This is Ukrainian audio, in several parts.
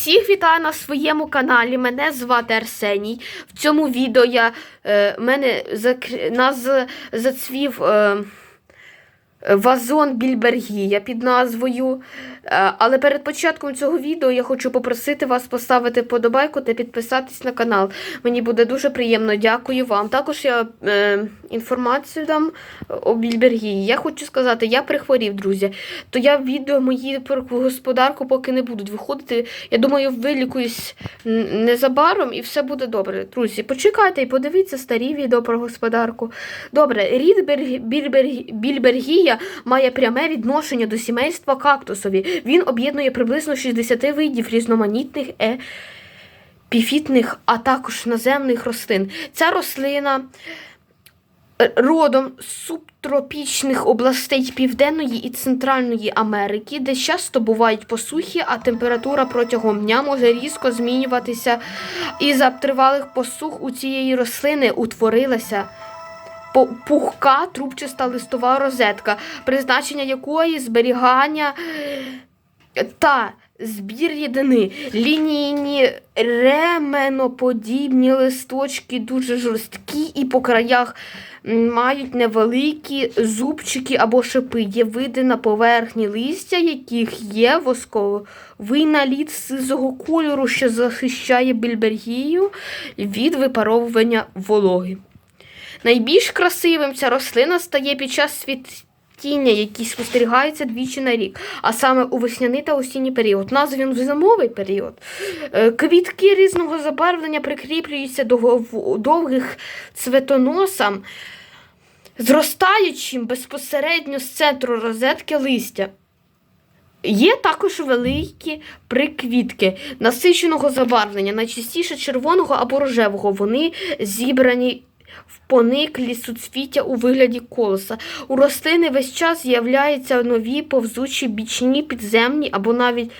Всіх вітаю на своєму каналі. Мене звати Арсеній. В цьому відео я е, мене закр... нас зацвів е, вазон Більбергія під назвою. Е, але перед початком цього відео я хочу попросити вас поставити вподобайку та підписатись на канал. Мені буде дуже приємно, дякую вам. Також я е, інформацію дам о Більбергії. Я хочу сказати, я прихворів, друзі. То я відео мої про господарку поки не будуть виходити. Я думаю, вилікуюсь незабаром і все буде добре. Друзі, почекайте і подивіться старі відео про господарку. Добре, рід Більберг- Більбергія має пряме відношення до сімейства кактусові. Він об'єднує приблизно 60 видів різноманітних е- епіфітних, а також наземних рослин. Ця рослина родом з субтропічних областей Південної і Центральної Америки, де часто бувають посухи, а температура протягом дня може різко змінюватися. Із-за тривалих посух у цієї рослини утворилася пухка трубчаста листова розетка, призначення якої зберігання та збір рідини. Лінійні ременоподібні листочки дуже жорсткі і по краях мають невеликі зубчики або шипи. Є види на поверхні листя, яких є восковий наліт сизого кольору, що захищає більбергію від випаровування вологи. Найбільш красивим ця рослина стає під час світіння, який спостерігається двічі на рік, а саме у весняний та осінній період. Назв він в зимовий період. Е, Квітки різного забарвлення прикріплюються до довгих цветоносам, зростаючим безпосередньо з центру розетки листя. Є також великі приквітки насиченого забарвлення, найчастіше червоного або рожевого. Вони зібрані в пониклі суцвіття у вигляді колеса. У рослини весь час з'являються нові повзучі бічні, підземні або навіть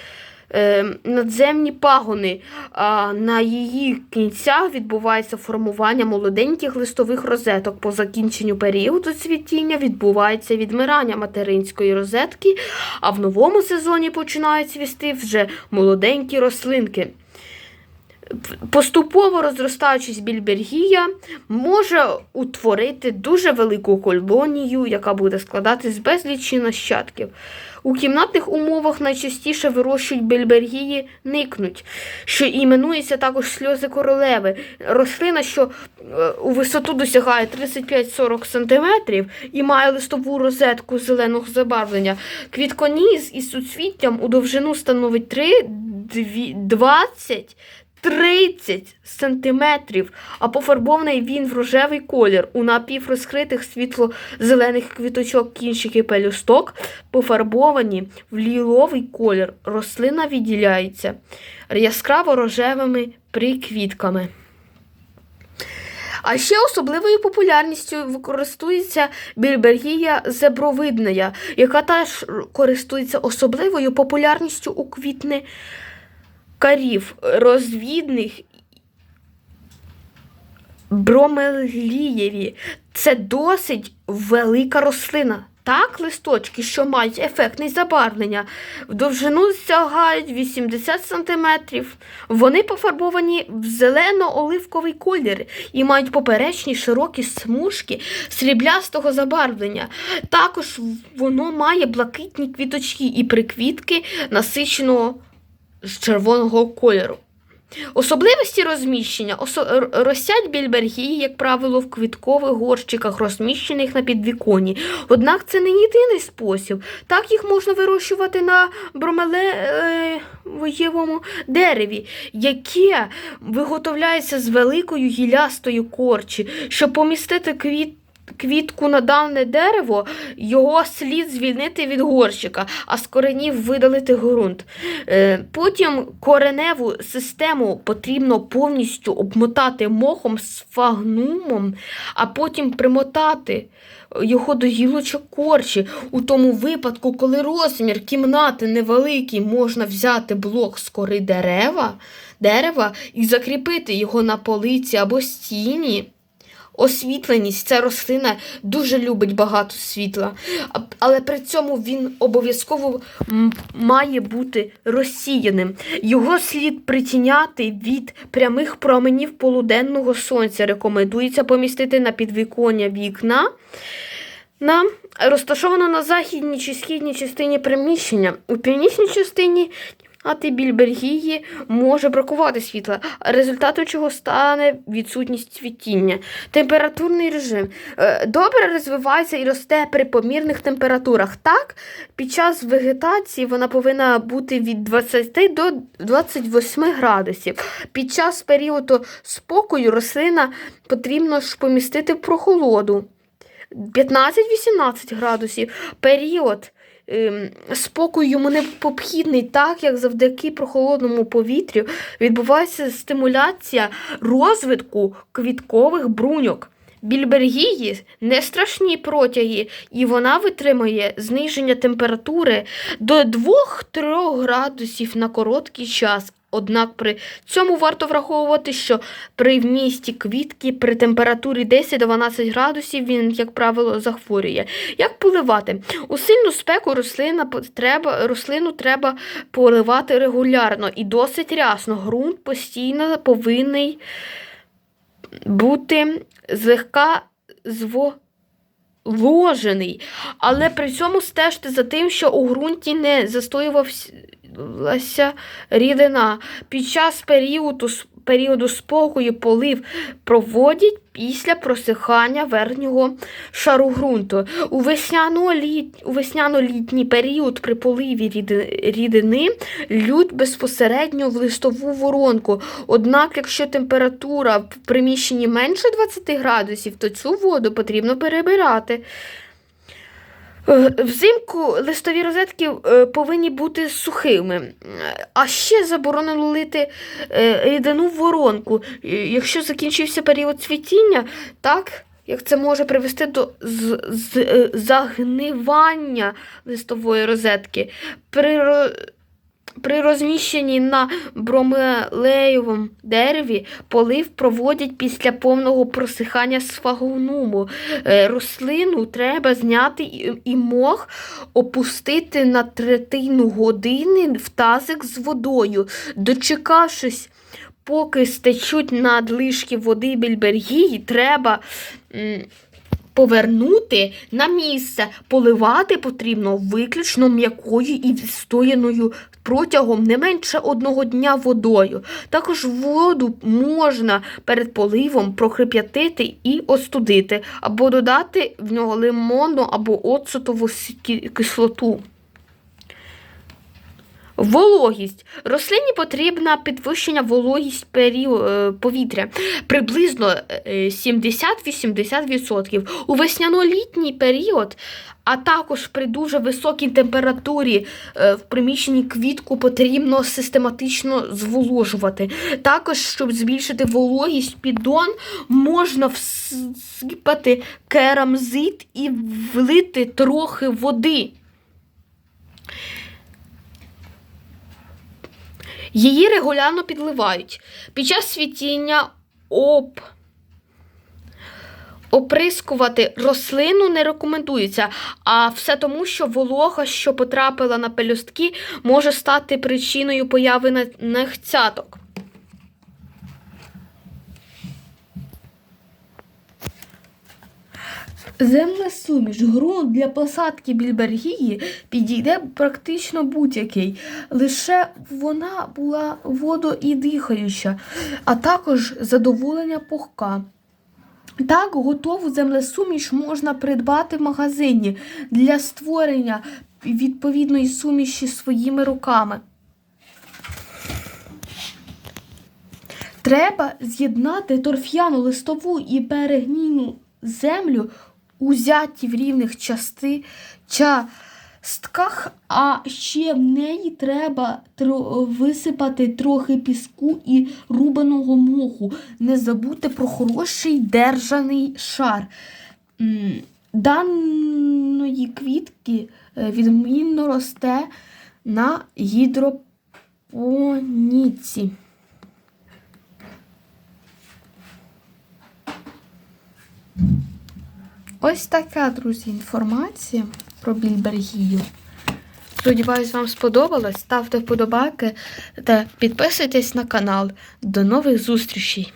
е, надземні пагони. А на її кінцях відбувається формування молоденьких листових розеток. По закінченню періоду цвітіння відбувається відмирання материнської розетки, а в новому сезоні починають цвісти вже молоденькі рослинки. Поступово розростаючись більбергія може утворити дуже велику колонію, яка буде складатись з безлічі нащадків. У кімнатних умовах найчастіше вирощують більбергії никнуть, що іменується також сльози королеви. Рослина, що е, у висоту досягає 35-40 см і має листову розетку зеленого забарвлення. Квітконіс із суцвіттям у довжину становить 3, 20 30 сантиметрів, а пофарбований він в рожевий колір. У напіврозкритих світло-зелених квіточок кінчики пелюсток пофарбовані в ліловий колір. Рослина відділяється яскраво рожевими приквітками. А ще особливою популярністю використовується більбергія зебровидна, яка теж користується особливою популярністю у квітни карів розвідних бромелієві. Це досить велика рослина. Так, листочки, що мають ефектне забарвлення, в довжину сягають 80 см. Вони пофарбовані в зелено-оливковий колір і мають поперечні широкі смужки сріблястого забарвлення. Також воно має блакитні квіточки і приквітки насиченого з червоного кольору. Особливості розміщення Осо... р- ростять більбергії, як правило, в квіткових горщиках, розміщених на підвіконні. Однак це не єдиний спосіб. Так їх можна вирощувати на бромелеєвому дереві, яке виготовляється з великої гілястої корчі, щоб помістити квіт. Квітку на дане дерево, його слід звільнити від горщика, а з коренів видалити ґрунт. Е, Потім кореневу систему потрібно повністю обмотати мохом з фагнумом, а потім примотати його до гілочок корчі. У тому випадку, коли розмір кімнати невеликий, можна взяти блок з кори дерева, дерева і закріпити його на полиці або стіні. Освітленість. Ця рослина дуже любить багато світла, але при цьому він обов'язково має бути розсіяним. Його слід притіняти від прямих променів полуденного сонця. Рекомендується помістити на підвіконня вікна. На розташовано на західній чи східній частині приміщення. У північній частині більбергії може бракувати світла, результатом чого стане відсутність цвітіння. Температурний режим Е, добре розвивається і росте при помірних температурах. Так, під час вегетації вона повинна бути від 20 до 28 градусів. Під час періоду спокою рослина потрібно ж помістити в прохолоду. 15-18 градусів. Період спокою йому необхідний, так як завдяки прохолодному повітрю відбувається стимуляція розвитку квіткових бруньок. Більбергії не страшні протяги, і вона витримує зниження температури до 2-3 градусів на короткий час. Однак при цьому варто враховувати, що при вмісті квітки при температурі 10-12 градусів він, як правило, захворює. Як поливати? У сильну спеку рослина треба, рослину треба поливати регулярно і досить рясно. Грунт постійно повинен бути злегка зволожений, але при цьому стежте за тим, що у ґрунті не застоювалася рідина. Під час періоду, періоду спокою полив проводять після просихання верхнього шару ґрунту. У весняно-літ, весняно-літній період при поливі рідини лють безпосередньо в листову воронку. Однак, якщо температура в приміщенні менше 20 градусів, то цю воду потрібно перебирати. Е, Взимку листові розетки е, повинні бути сухими, Е, а ще заборонено лити рідину воронку. Якщо закінчився період цвітіння, так як це може привести до з, з, загнивання листової розетки. При, при розміщенні на бромелеєвому дереві полив проводять після повного просихання сфагнуму. Е, Рослину треба зняти і, мох опустити на третину години в тазик з водою, дочекавшись. Поки стечуть надлишки води більбергії, треба повернути на місце. Поливати потрібно виключно м'якою і відстояною протягом не менше одного дня водою. Також воду можна перед поливом прохрип'ятити і остудити, або додати в нього лимонну або оцетову кислоту. Вологість. Рослині потрібна підвищення вологість е, повітря приблизно е, 70-80%. У весняно-літній період, а також при дуже високій температурі е, в приміщенні квітку потрібно систематично зволожувати. Також, щоб збільшити вологість піддон, можна всипати керамзит і влити трохи води. Її регулярно підливають. Під час світіння об... оприскувати рослину не рекомендується, а все тому, що волога, що потрапила на пелюстки, може стати причиною появи на- Землесуміш, ґрунт для посадки більбергії підійде практично будь-який. Лише вона була водоідихаюча, а також задоволення пухка. Так, готову землесуміш можна придбати в магазині для створення відповідної суміші своїми руками. Треба з'єднати торф'яну листову і перегнійну землю, узяті в рівних части, частках, а ще в неї треба тро- висипати трохи піску і рубаного моху. Не забудьте про хороший держаний шар. Даної квітки е, відмінно росте на гідропоніці. Ось така, друзі, інформація про більбергію. Сподіваюсь, вам сподобалось. Ставте вподобайки та підписуйтесь на канал. До нових зустрічей!